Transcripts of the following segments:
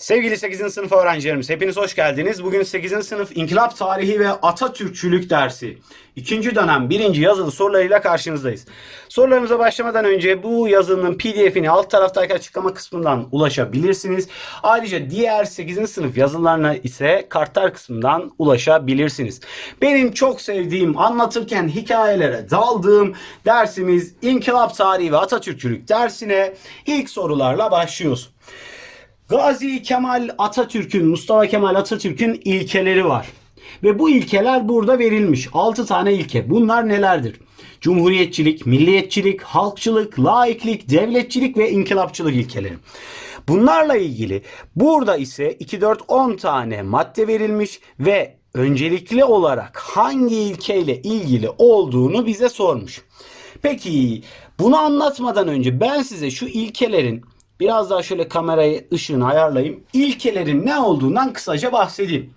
Sevgili 8. sınıf öğrencilerimiz hepiniz hoş geldiniz. Bugün 8. sınıf İnkılap Tarihi ve Atatürkçülük dersi. ikinci dönem birinci yazılı sorularıyla karşınızdayız. Sorularımıza başlamadan önce bu yazının pdf'ini alt taraftaki açıklama kısmından ulaşabilirsiniz. Ayrıca diğer 8. sınıf yazılarına ise kartlar kısmından ulaşabilirsiniz. Benim çok sevdiğim anlatırken hikayelere daldığım dersimiz İnkılap Tarihi ve Atatürkçülük dersine ilk sorularla başlıyoruz. Gazi Kemal Atatürk'ün, Mustafa Kemal Atatürk'ün ilkeleri var. Ve bu ilkeler burada verilmiş. 6 tane ilke. Bunlar nelerdir? Cumhuriyetçilik, milliyetçilik, halkçılık, laiklik, devletçilik ve inkılapçılık ilkeleri. Bunlarla ilgili burada ise 2 4 10 tane madde verilmiş ve öncelikli olarak hangi ilkeyle ilgili olduğunu bize sormuş. Peki bunu anlatmadan önce ben size şu ilkelerin Biraz daha şöyle kamerayı ışığını ayarlayayım. İlkelerin ne olduğundan kısaca bahsedeyim.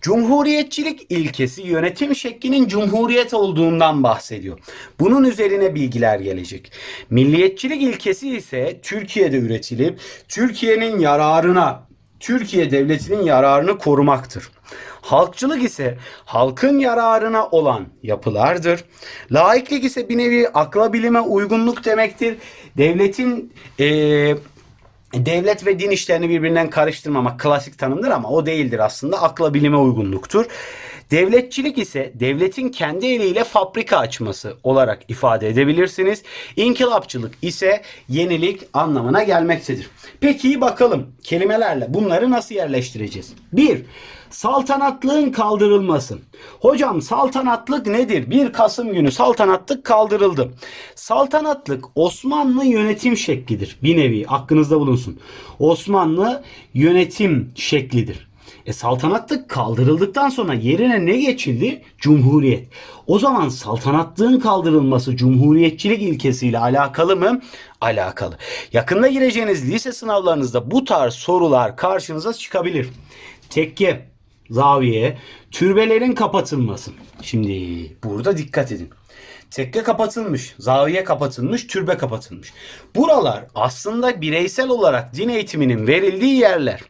Cumhuriyetçilik ilkesi yönetim şeklinin cumhuriyet olduğundan bahsediyor. Bunun üzerine bilgiler gelecek. Milliyetçilik ilkesi ise Türkiye'de üretilip Türkiye'nin yararına, Türkiye devletinin yararını korumaktır. Halkçılık ise halkın yararına olan yapılardır. Laiklik ise bir nevi akla bilime uygunluk demektir. Devletin eee devlet ve din işlerini birbirinden karıştırmamak klasik tanımdır ama o değildir aslında. Akla bilime uygunluktur. Devletçilik ise devletin kendi eliyle fabrika açması olarak ifade edebilirsiniz. İnkılapçılık ise yenilik anlamına gelmektedir. Peki bakalım kelimelerle bunları nasıl yerleştireceğiz? 1. Saltanatlığın kaldırılması. Hocam saltanatlık nedir? 1 Kasım günü saltanatlık kaldırıldı. Saltanatlık Osmanlı yönetim şeklidir. Bir nevi aklınızda bulunsun. Osmanlı yönetim şeklidir. E saltanatlık kaldırıldıktan sonra yerine ne geçildi? Cumhuriyet. O zaman saltanatlığın kaldırılması cumhuriyetçilik ilkesiyle alakalı mı? Alakalı. Yakında gireceğiniz lise sınavlarınızda bu tarz sorular karşınıza çıkabilir. Tekke, zaviye, türbelerin kapatılması. Şimdi burada dikkat edin. Tekke kapatılmış, zaviye kapatılmış, türbe kapatılmış. Buralar aslında bireysel olarak din eğitiminin verildiği yerler.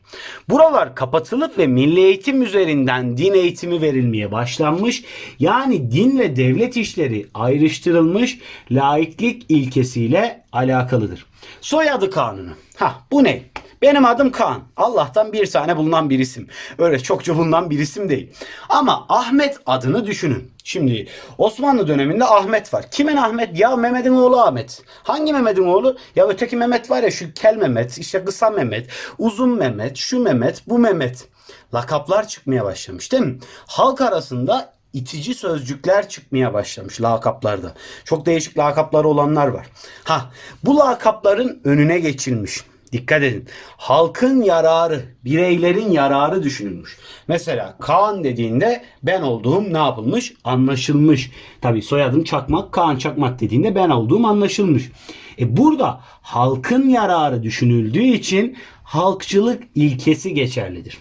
Buralar kapatılıp ve milli eğitim üzerinden din eğitimi verilmeye başlanmış. Yani din ve devlet işleri ayrıştırılmış laiklik ilkesiyle alakalıdır. Soyadı kanunu. Ha bu ne? Benim adım Kaan. Allah'tan bir tane bulunan bir isim. Öyle çokça bulunan bir isim değil. Ama Ahmet adını düşünün. Şimdi Osmanlı döneminde Ahmet var. Kimin Ahmet? Ya Mehmet'in oğlu Ahmet. Hangi Mehmet'in oğlu? Ya öteki Mehmet var ya şu Kel Mehmet, işte kısa Mehmet, uzun Mehmet, şu Mehmet, bu Mehmet. Lakaplar çıkmaya başlamış değil mi? Halk arasında itici sözcükler çıkmaya başlamış lakaplarda. Çok değişik lakapları olanlar var. Ha bu lakapların önüne geçilmiş. Dikkat edin. Halkın yararı, bireylerin yararı düşünülmüş. Mesela Kaan dediğinde ben olduğum ne yapılmış? Anlaşılmış. Tabi soyadım Çakmak, Kaan Çakmak dediğinde ben olduğum anlaşılmış. E burada halkın yararı düşünüldüğü için halkçılık ilkesi geçerlidir.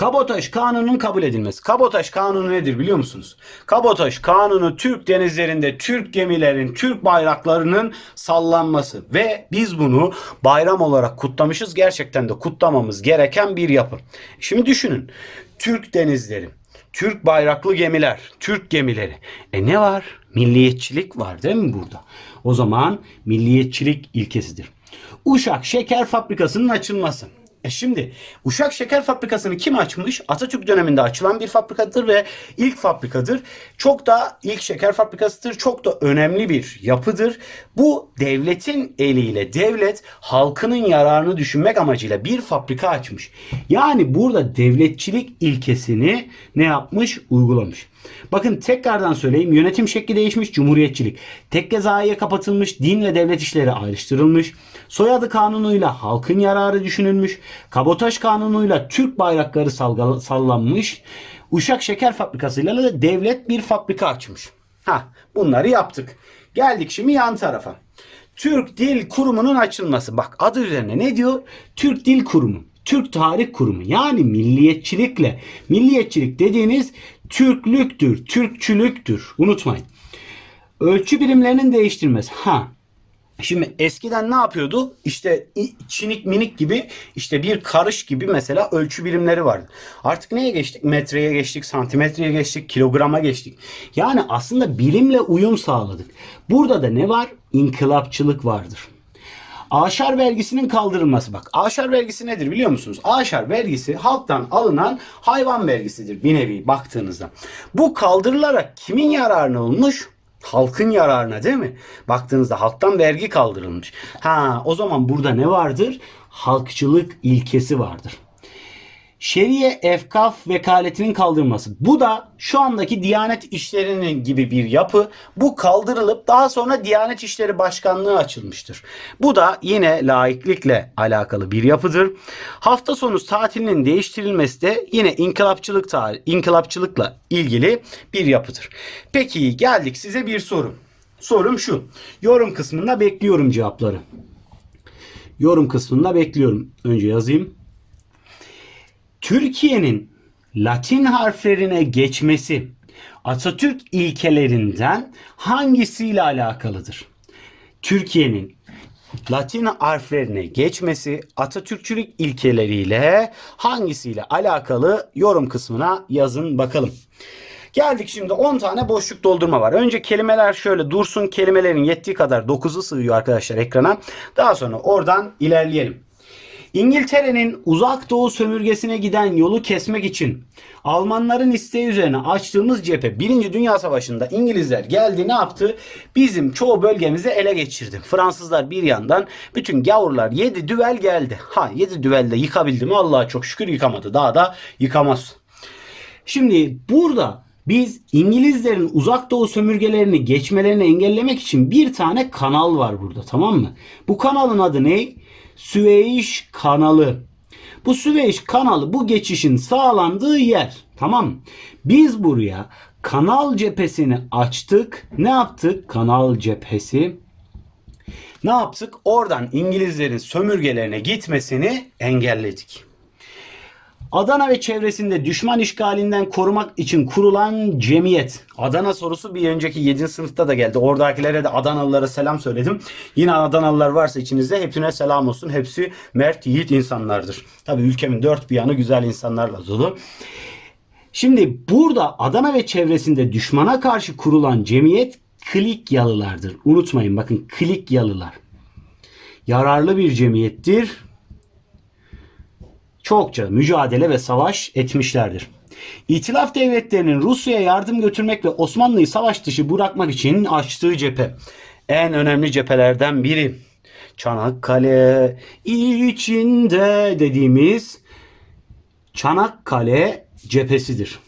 Kabotaj kanunun kabul edilmesi. Kabotaj kanunu nedir biliyor musunuz? Kabotaj kanunu Türk denizlerinde Türk gemilerin, Türk bayraklarının sallanması ve biz bunu bayram olarak kutlamışız. Gerçekten de kutlamamız gereken bir yapı. Şimdi düşünün. Türk denizleri, Türk bayraklı gemiler, Türk gemileri. E ne var? Milliyetçilik var değil mi burada? O zaman milliyetçilik ilkesidir. Uşak Şeker Fabrikası'nın açılması. E şimdi Uşak Şeker Fabrikası'nı kim açmış? Atatürk döneminde açılan bir fabrikadır ve ilk fabrikadır. Çok da ilk şeker fabrikasıdır. Çok da önemli bir yapıdır. Bu devletin eliyle devlet halkının yararını düşünmek amacıyla bir fabrika açmış. Yani burada devletçilik ilkesini ne yapmış? Uygulamış. Bakın tekrardan söyleyeyim. Yönetim şekli değişmiş. Cumhuriyetçilik. Tekke zayiye kapatılmış. Din ve devlet işleri ayrıştırılmış. Soyadı kanunuyla halkın yararı düşünülmüş. Kabotaj kanunuyla Türk bayrakları salga- sallanmış. Uşak Şeker Fabrikası'yla da devlet bir fabrika açmış. Ha, bunları yaptık. Geldik şimdi yan tarafa. Türk Dil Kurumu'nun açılması. Bak adı üzerine ne diyor? Türk Dil Kurumu. Türk Tarih Kurumu yani milliyetçilikle milliyetçilik dediğiniz Türklüktür, Türkçülüktür. Unutmayın. Ölçü birimlerinin değiştirilmesi. Ha. Şimdi eskiden ne yapıyordu? İşte çinik minik gibi işte bir karış gibi mesela ölçü birimleri vardı. Artık neye geçtik? Metreye geçtik, santimetreye geçtik, kilograma geçtik. Yani aslında bilimle uyum sağladık. Burada da ne var? İnkılapçılık vardır. Aşar vergisinin kaldırılması bak. Aşar vergisi nedir biliyor musunuz? Aşar vergisi halktan alınan hayvan vergisidir bir nevi baktığınızda. Bu kaldırılarak kimin yararına olmuş? Halkın yararına değil mi? Baktığınızda halktan vergi kaldırılmış. Ha o zaman burada ne vardır? Halkçılık ilkesi vardır. Şeriye efkaf vekaletinin kaldırılması. Bu da şu andaki Diyanet İşleri'nin gibi bir yapı. Bu kaldırılıp daha sonra Diyanet İşleri Başkanlığı açılmıştır. Bu da yine laiklikle alakalı bir yapıdır. Hafta sonu tatilinin değiştirilmesi de yine inkılapçılık tarih, inkılapçılıkla ilgili bir yapıdır. Peki geldik size bir soru. Sorum şu. Yorum kısmında bekliyorum cevapları. Yorum kısmında bekliyorum. Önce yazayım. Türkiye'nin Latin harflerine geçmesi Atatürk ilkelerinden hangisiyle alakalıdır? Türkiye'nin Latin harflerine geçmesi Atatürkçülük ilkeleriyle hangisiyle alakalı yorum kısmına yazın bakalım. Geldik şimdi 10 tane boşluk doldurma var. Önce kelimeler şöyle dursun. Kelimelerin yettiği kadar 9'u sığıyor arkadaşlar ekrana. Daha sonra oradan ilerleyelim. İngiltere'nin uzak doğu sömürgesine giden yolu kesmek için Almanların isteği üzerine açtığımız cephe 1. Dünya Savaşı'nda İngilizler geldi ne yaptı? Bizim çoğu bölgemizi ele geçirdi. Fransızlar bir yandan bütün gavurlar 7 düvel geldi. Ha 7 düvelde yıkabildi mi? Allah'a çok şükür yıkamadı. Daha da yıkamaz. Şimdi burada biz İngilizlerin uzak doğu sömürgelerini geçmelerini engellemek için bir tane kanal var burada tamam mı? Bu kanalın adı ne? Süveyş kanalı. Bu Süveyş kanalı bu geçişin sağlandığı yer. Tamam? Biz buraya kanal cephesini açtık. Ne yaptık? Kanal cephesi. Ne yaptık? Oradan İngilizlerin sömürgelerine gitmesini engelledik. Adana ve çevresinde düşman işgalinden korumak için kurulan cemiyet. Adana sorusu bir önceki 7. sınıfta da geldi. Oradakilere de Adanalılara selam söyledim. Yine Adanalılar varsa içinizde hepsine selam olsun. Hepsi mert, yiğit insanlardır. Tabii ülkemin dört bir yanı güzel insanlarla dolu. Şimdi burada Adana ve çevresinde düşmana karşı kurulan cemiyet Klikyalılardır. Unutmayın bakın Klikyalılar. Yararlı bir cemiyettir çokça mücadele ve savaş etmişlerdir. İtilaf devletlerinin Rusya'ya yardım götürmek ve Osmanlı'yı savaş dışı bırakmak için açtığı cephe. En önemli cephelerden biri. Çanakkale içinde dediğimiz Çanakkale cephesidir.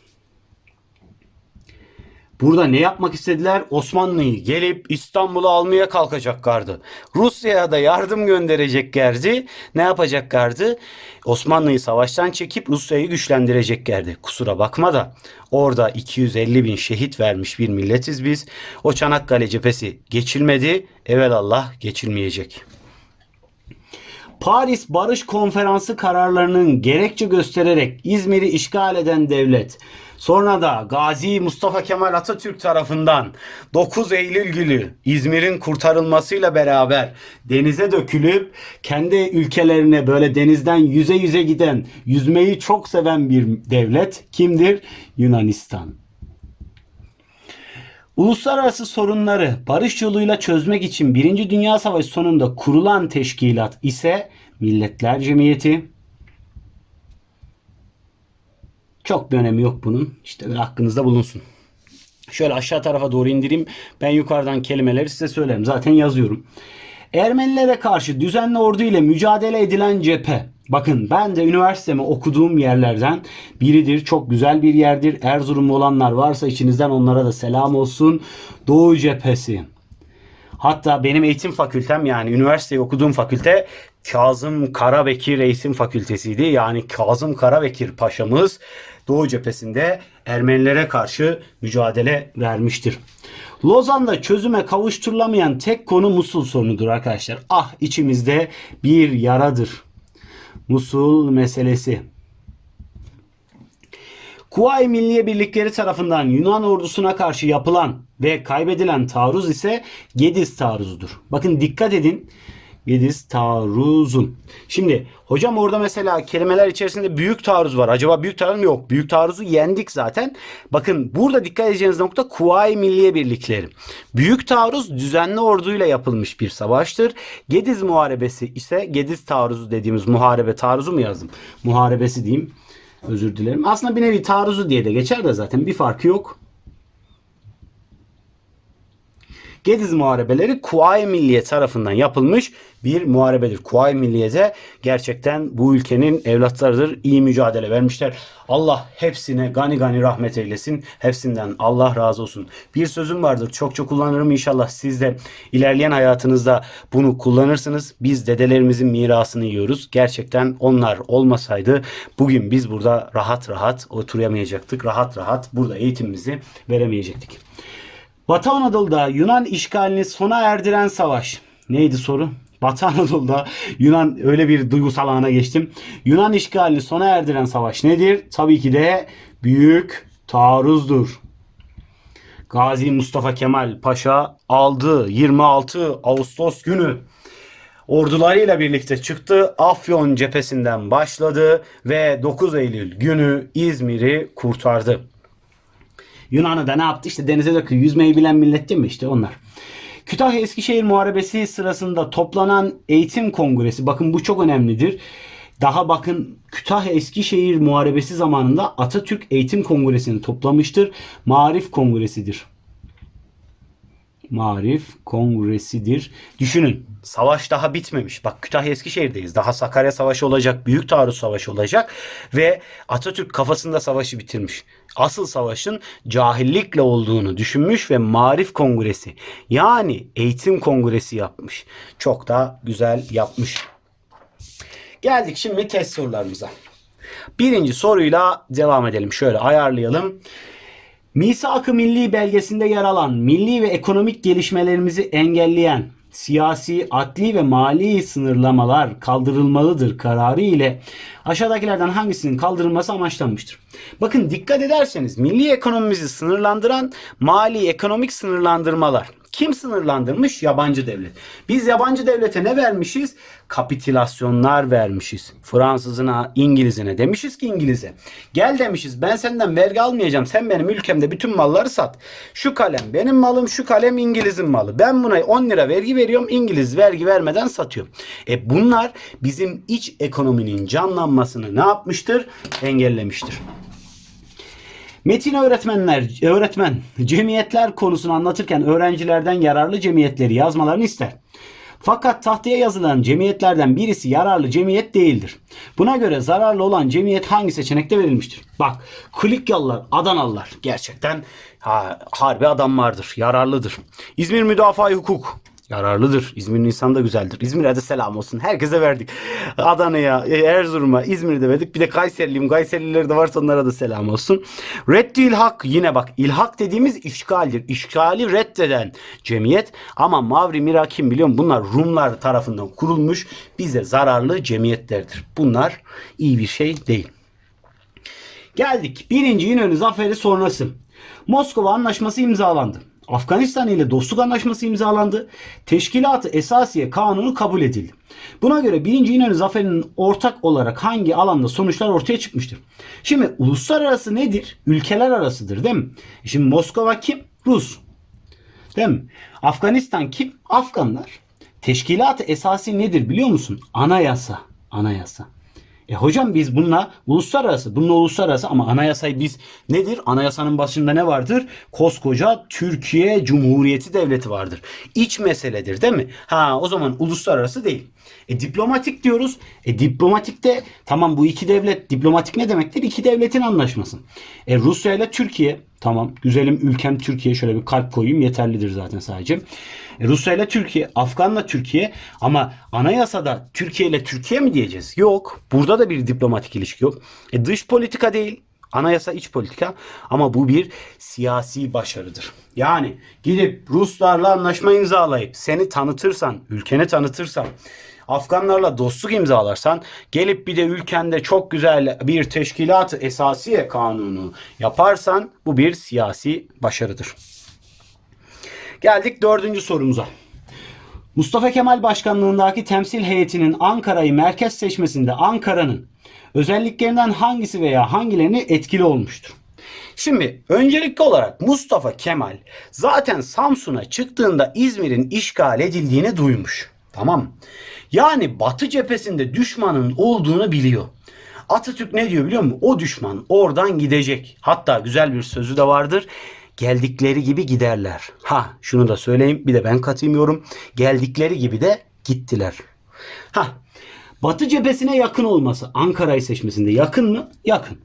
Burada ne yapmak istediler? Osmanlı'yı gelip İstanbul'u almaya kalkacaklardı. Rusya'ya da yardım göndereceklerdi. Ne yapacaklardı? Osmanlı'yı savaştan çekip Rusya'yı güçlendireceklerdi. Kusura bakma da orada 250 bin şehit vermiş bir milletiz biz. O Çanakkale cephesi geçilmedi. Evelallah geçilmeyecek. Paris Barış Konferansı kararlarının gerekçe göstererek İzmir'i işgal eden devlet sonra da Gazi Mustafa Kemal Atatürk tarafından 9 Eylül günü İzmir'in kurtarılmasıyla beraber denize dökülüp kendi ülkelerine böyle denizden yüze yüze giden, yüzmeyi çok seven bir devlet kimdir? Yunanistan. Uluslararası sorunları barış yoluyla çözmek için Birinci Dünya Savaşı sonunda kurulan teşkilat ise Milletler Cemiyeti. Çok bir önemi yok bunun. İşte aklınızda bulunsun. Şöyle aşağı tarafa doğru indireyim. Ben yukarıdan kelimeleri size söylerim. Zaten yazıyorum. Ermenilere karşı düzenli ordu ile mücadele edilen cephe. Bakın ben de üniversitemi okuduğum yerlerden biridir. Çok güzel bir yerdir. Erzurumlu olanlar varsa içinizden onlara da selam olsun. Doğu cephesi. Hatta benim eğitim fakültem yani üniversiteyi okuduğum fakülte Kazım Karabekir Eğitim Fakültesiydi. Yani Kazım Karabekir Paşamız Doğu cephesinde Ermenilere karşı mücadele vermiştir. Lozan'da çözüme kavuşturulamayan tek konu Musul sorunudur arkadaşlar. Ah içimizde bir yaradır. Musul meselesi. Kuvayi Milliye Birlikleri tarafından Yunan ordusuna karşı yapılan ve kaybedilen taarruz ise Gediz taarruzudur. Bakın dikkat edin. Gediz taarruzun. Şimdi hocam orada mesela kelimeler içerisinde büyük taarruz var. Acaba büyük taarruz mu? Yok. Büyük taarruzu yendik zaten. Bakın burada dikkat edeceğiniz nokta Kuvayi Milliye Birlikleri. Büyük taarruz düzenli orduyla yapılmış bir savaştır. Gediz Muharebesi ise Gediz taarruzu dediğimiz muharebe taarruzu mu yazdım? Muharebesi diyeyim. Özür dilerim. Aslında bir nevi taarruzu diye de geçer de zaten bir farkı yok. Gediz Muharebeleri Kuvayi Milliye tarafından yapılmış bir muharebedir. Kuvayi Milliye de gerçekten bu ülkenin evlatlarıdır. İyi mücadele vermişler. Allah hepsine gani gani rahmet eylesin. Hepsinden Allah razı olsun. Bir sözüm vardır. Çok çok kullanırım inşallah. Siz de ilerleyen hayatınızda bunu kullanırsınız. Biz dedelerimizin mirasını yiyoruz. Gerçekten onlar olmasaydı bugün biz burada rahat rahat oturamayacaktık. Rahat rahat burada eğitimimizi veremeyecektik. Batı Anadolu'da Yunan işgalini sona erdiren savaş. Neydi soru? Batı Anadolu'da Yunan öyle bir duygusal ana geçtim. Yunan işgalini sona erdiren savaş nedir? Tabii ki de Büyük Taarruz'dur. Gazi Mustafa Kemal Paşa aldı 26 Ağustos günü ordularıyla birlikte çıktı. Afyon cephesinden başladı ve 9 Eylül günü İzmir'i kurtardı. Yunan'ı da ne yaptı? İşte denize dökü yüzmeyi bilen millet değil mi? İşte onlar. Kütahya Eskişehir Muharebesi sırasında toplanan eğitim kongresi bakın bu çok önemlidir. Daha bakın Kütahya Eskişehir Muharebesi zamanında Atatürk Eğitim Kongresi'ni toplamıştır. Marif Kongresi'dir. Marif Kongresi'dir. Düşünün savaş daha bitmemiş. Bak Kütahya Eskişehir'deyiz. Daha Sakarya Savaşı olacak. Büyük Taarruz Savaşı olacak. Ve Atatürk kafasında savaşı bitirmiş. Asıl savaşın cahillikle olduğunu düşünmüş ve Marif Kongresi yani eğitim kongresi yapmış. Çok da güzel yapmış. Geldik şimdi test sorularımıza. Birinci soruyla devam edelim. Şöyle ayarlayalım. Misak-ı Milli belgesinde yer alan milli ve ekonomik gelişmelerimizi engelleyen siyasi, adli ve mali sınırlamalar kaldırılmalıdır kararı ile aşağıdakilerden hangisinin kaldırılması amaçlanmıştır? Bakın dikkat ederseniz milli ekonomimizi sınırlandıran mali ekonomik sınırlandırmalar. Kim sınırlandırmış? Yabancı devlet. Biz yabancı devlete ne vermişiz? Kapitülasyonlar vermişiz. Fransızına, İngilizine demişiz ki İngiliz'e. Gel demişiz ben senden vergi almayacağım. Sen benim ülkemde bütün malları sat. Şu kalem benim malım, şu kalem İngiliz'in malı. Ben buna 10 lira vergi veriyorum. İngiliz vergi vermeden satıyor. E bunlar bizim iç ekonominin canlanmasını ne yapmıştır? Engellemiştir. Metin öğretmenler, öğretmen cemiyetler konusunu anlatırken öğrencilerden yararlı cemiyetleri yazmalarını ister. Fakat tahtaya yazılan cemiyetlerden birisi yararlı cemiyet değildir. Buna göre zararlı olan cemiyet hangi seçenekte verilmiştir? Bak Klikyalılar, Adanalılar gerçekten ha, harbi adamlardır, yararlıdır. İzmir Müdafaa Hukuk yararlıdır. İzmir'in insanı da güzeldir. İzmir'e de selam olsun. Herkese verdik. Adana'ya, Erzurum'a, İzmir'de verdik. Bir de Kayseriliyim. Kayserilileri de varsa onlara da selam olsun. Reddi ilhak yine bak ilhak dediğimiz işgaldir. İşgali reddeden cemiyet ama Mavri Mira kim biliyor? Bunlar Rumlar tarafından kurulmuş bize zararlı cemiyetlerdir. Bunlar iyi bir şey değil. Geldik. Birinci İnönü Zaferi sonrası. Moskova Anlaşması imzalandı. Afganistan ile dostluk anlaşması imzalandı. Teşkilat-ı Esasiye Kanunu kabul edildi. Buna göre 1. İnönü Zaferi'nin ortak olarak hangi alanda sonuçlar ortaya çıkmıştır? Şimdi uluslararası nedir? Ülkeler arasıdır değil mi? E Şimdi Moskova kim? Rus. Değil mi? Afganistan kim? Afganlar. Teşkilat-ı Esasi nedir biliyor musun? Anayasa. Anayasa. E hocam biz bununla uluslararası, bununla uluslararası ama anayasayı biz nedir? Anayasanın başında ne vardır? Koskoca Türkiye Cumhuriyeti Devleti vardır. İç meseledir değil mi? Ha o zaman uluslararası değil. E diplomatik diyoruz. E diplomatikte tamam bu iki devlet diplomatik ne demektir? İki devletin anlaşması. E Rusya ile Türkiye tamam güzelim ülkem Türkiye şöyle bir kalp koyayım yeterlidir zaten sadece. Rusya ile Türkiye, Afgan'la Türkiye ama anayasada Türkiye ile Türkiye mi diyeceğiz? Yok. Burada da bir diplomatik ilişki yok. E, dış politika değil. Anayasa iç politika ama bu bir siyasi başarıdır. Yani gidip Ruslarla anlaşma imzalayıp seni tanıtırsan, ülkeni tanıtırsan, Afganlarla dostluk imzalarsan gelip bir de ülkende çok güzel bir teşkilat-ı esasiye kanunu yaparsan bu bir siyasi başarıdır. Geldik dördüncü sorumuza. Mustafa Kemal Başkanlığındaki temsil heyetinin Ankara'yı merkez seçmesinde Ankara'nın özelliklerinden hangisi veya hangilerini etkili olmuştur? Şimdi öncelikli olarak Mustafa Kemal zaten Samsun'a çıktığında İzmir'in işgal edildiğini duymuş. Tamam. Yani Batı cephesinde düşmanın olduğunu biliyor. Atatürk ne diyor biliyor musun? O düşman oradan gidecek. Hatta güzel bir sözü de vardır. Geldikleri gibi giderler. Ha şunu da söyleyeyim bir de ben katayım yorum. Geldikleri gibi de gittiler. Ha Batı cephesine yakın olması Ankara'yı seçmesinde yakın mı? Yakın.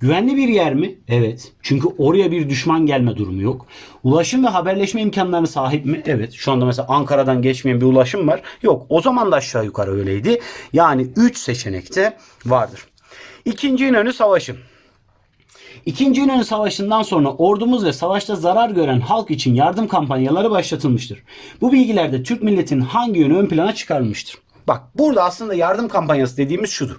Güvenli bir yer mi? Evet. Çünkü oraya bir düşman gelme durumu yok. Ulaşım ve haberleşme imkanlarına sahip mi? Evet. Şu anda mesela Ankara'dan geçmeyen bir ulaşım var. Yok. O zaman da aşağı yukarı öyleydi. Yani 3 seçenekte vardır. İkinci İnönü Savaşı. İkinci İnönü Savaşı'ndan sonra ordumuz ve savaşta zarar gören halk için yardım kampanyaları başlatılmıştır. Bu bilgilerde Türk milletinin hangi yönü ön plana çıkarılmıştır? Bak burada aslında yardım kampanyası dediğimiz şudur.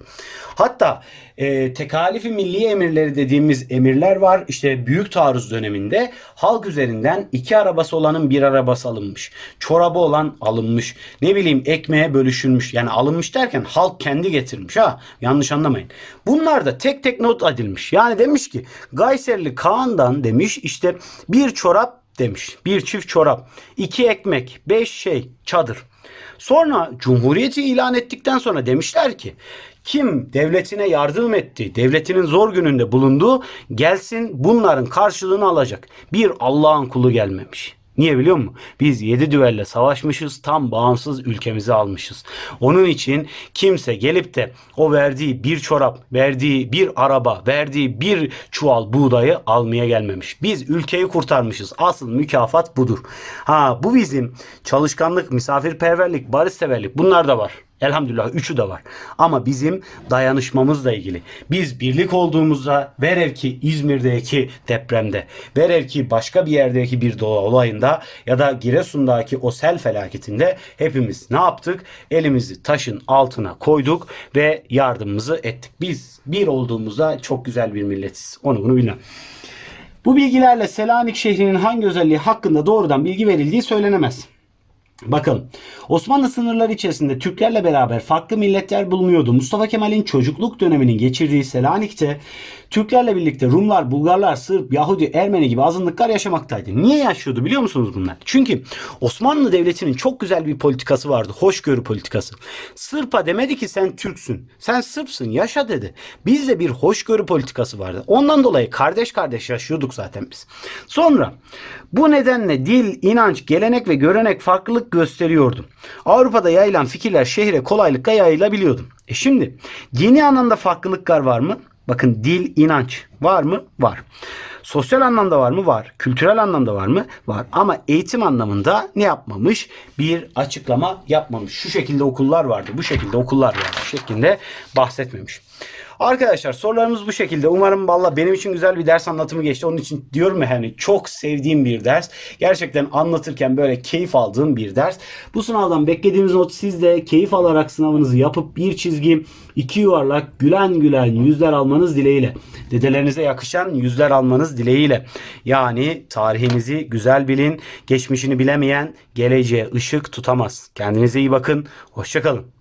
Hatta e, tekalifi milli emirleri dediğimiz emirler var. İşte büyük taarruz döneminde halk üzerinden iki arabası olanın bir arabası alınmış. Çorabı olan alınmış. Ne bileyim ekmeğe bölüşülmüş. Yani alınmış derken halk kendi getirmiş ha. Yanlış anlamayın. Bunlar da tek tek not edilmiş. Yani demiş ki Gayserli Kaan'dan demiş işte bir çorap demiş. Bir çift çorap, iki ekmek, beş şey çadır. Sonra Cumhuriyeti ilan ettikten sonra demişler ki kim devletine yardım etti, devletinin zor gününde bulundu, gelsin bunların karşılığını alacak. Bir Allah'ın kulu gelmemiş. Niye biliyor musun? Biz yedi düvelle savaşmışız, tam bağımsız ülkemizi almışız. Onun için kimse gelip de o verdiği bir çorap, verdiği bir araba, verdiği bir çuval buğdayı almaya gelmemiş. Biz ülkeyi kurtarmışız. Asıl mükafat budur. Ha bu bizim çalışkanlık, misafirperverlik, barışseverlik bunlar da var. Elhamdülillah üçü de var. Ama bizim dayanışmamızla ilgili. Biz birlik olduğumuzda velev ki İzmir'deki depremde, velev ki başka bir yerdeki bir doğa olayında ya da Giresun'daki o sel felaketinde hepimiz ne yaptık? Elimizi taşın altına koyduk ve yardımımızı ettik. Biz bir olduğumuzda çok güzel bir milletiz. Onu bunu bilmem. Bu bilgilerle Selanik şehrinin hangi özelliği hakkında doğrudan bilgi verildiği söylenemez. Bakalım. Osmanlı sınırları içerisinde Türklerle beraber farklı milletler bulunuyordu. Mustafa Kemal'in çocukluk döneminin geçirdiği Selanik'te Türklerle birlikte Rumlar, Bulgarlar, Sırp, Yahudi, Ermeni gibi azınlıklar yaşamaktaydı. Niye yaşıyordu biliyor musunuz bunlar? Çünkü Osmanlı Devleti'nin çok güzel bir politikası vardı. Hoşgörü politikası. Sırp'a demedi ki sen Türksün. Sen Sırpsın yaşa dedi. Bizde bir hoşgörü politikası vardı. Ondan dolayı kardeş kardeş yaşıyorduk zaten biz. Sonra bu nedenle dil, inanç, gelenek ve görenek farklılık gösteriyordu. Avrupa'da yayılan fikirler şehre kolaylıkla yayılabiliyordu. E şimdi dini anlamda farklılıklar var mı? Bakın dil, inanç var mı? Var. Sosyal anlamda var mı? Var. Kültürel anlamda var mı? Var. Ama eğitim anlamında ne yapmamış? Bir açıklama yapmamış. Şu şekilde okullar vardı, bu şekilde okullar vardı şeklinde bahsetmemiş. Arkadaşlar sorularımız bu şekilde. Umarım valla benim için güzel bir ders anlatımı geçti. Onun için diyorum ya hani çok sevdiğim bir ders. Gerçekten anlatırken böyle keyif aldığım bir ders. Bu sınavdan beklediğimiz not siz de keyif alarak sınavınızı yapıp bir çizgi, iki yuvarlak, gülen gülen yüzler almanız dileğiyle. Dedelerinize yakışan yüzler almanız dileğiyle. Yani tarihinizi güzel bilin. Geçmişini bilemeyen geleceğe ışık tutamaz. Kendinize iyi bakın. Hoşçakalın.